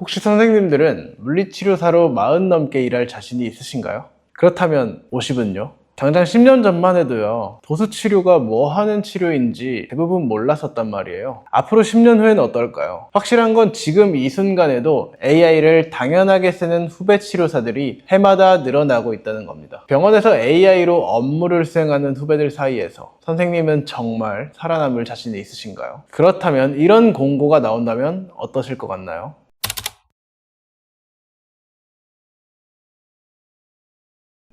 혹시 선생님들은 물리치료사로 40 넘게 일할 자신이 있으신가요? 그렇다면 50은요? 당장 10년 전만 해도요, 도수치료가 뭐 하는 치료인지 대부분 몰랐었단 말이에요. 앞으로 10년 후에는 어떨까요? 확실한 건 지금 이 순간에도 AI를 당연하게 쓰는 후배 치료사들이 해마다 늘어나고 있다는 겁니다. 병원에서 AI로 업무를 수행하는 후배들 사이에서 선생님은 정말 살아남을 자신이 있으신가요? 그렇다면 이런 공고가 나온다면 어떠실 것 같나요?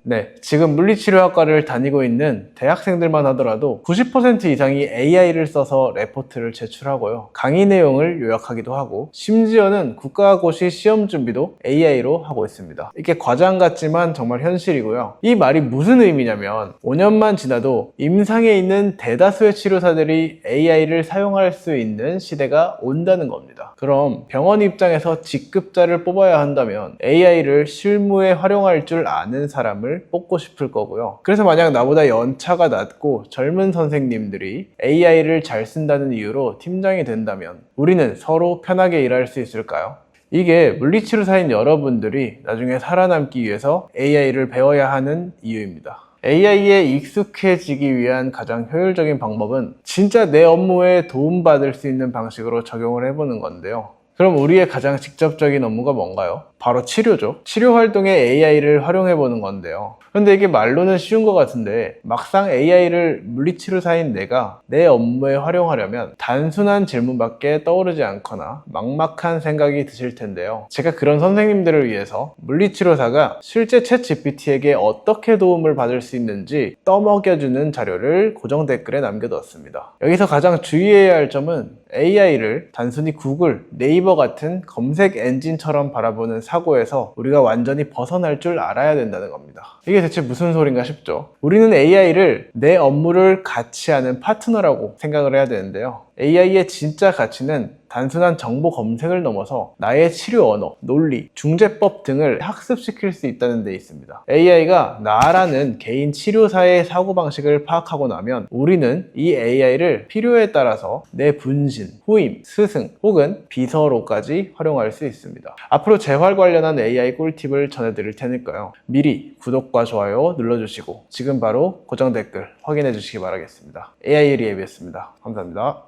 네, 지금 물리치료학과를 다니고 있는 대학생들만 하더라도 90% 이상이 AI를 써서 레포트를 제출하고요. 강의 내용을 요약하기도 하고 심지어는 국가고시 시험 준비도 AI로 하고 있습니다. 이게 과장 같지만 정말 현실이고요. 이 말이 무슨 의미냐면 5년만 지나도 임상에 있는 대다수의 치료사들이 AI를 사용할 수 있는 시대가 온다는 겁니다. 그럼 병원 입장에서 직급자를 뽑아야 한다면 AI를 실무에 활용할 줄 아는 사람을 뽑고 싶을 거고요. 그래서 만약 나보다 연차가 낮고 젊은 선생님들이 AI를 잘 쓴다는 이유로 팀장이 된다면 우리는 서로 편하게 일할 수 있을까요? 이게 물리치료사인 여러분들이 나중에 살아남기 위해서 AI를 배워야 하는 이유입니다. AI에 익숙해지기 위한 가장 효율적인 방법은 진짜 내 업무에 도움받을 수 있는 방식으로 적용을 해보는 건데요. 그럼 우리의 가장 직접적인 업무가 뭔가요? 바로 치료죠. 치료 활동에 AI를 활용해 보는 건데요. 근데 이게 말로는 쉬운 것 같은데 막상 AI를 물리치료사인 내가 내 업무에 활용하려면 단순한 질문밖에 떠오르지 않거나 막막한 생각이 드실 텐데요. 제가 그런 선생님들을 위해서 물리치료사가 실제 챗 GPT에게 어떻게 도움을 받을 수 있는지 떠먹여주는 자료를 고정 댓글에 남겨뒀습니다. 여기서 가장 주의해야 할 점은 AI를 단순히 구글, 네이버 같은 검색 엔진처럼 바라보는 사고에서 우리가 완전히 벗어날 줄 알아야 된다는 겁니다. 이게 대체 무슨 소린가 싶죠? 우리는 AI를 내 업무를 같이 하는 파트너라고 생각을 해야 되는데요. AI의 진짜 가치는 단순한 정보 검색을 넘어서 나의 치료 언어, 논리, 중재법 등을 학습시킬 수 있다는 데 있습니다. AI가 나라는 개인 치료사의 사고방식을 파악하고 나면 우리는 이 AI를 필요에 따라서 내 분신, 후임, 스승 혹은 비서로까지 활용할 수 있습니다. 앞으로 재활 관련한 AI 꿀팁을 전해드릴 테니까요. 미리 구독과 좋아요 눌러주시고 지금 바로 고정 댓글 확인해 주시기 바라겠습니다. AI 리앱이었습니다. 감사합니다.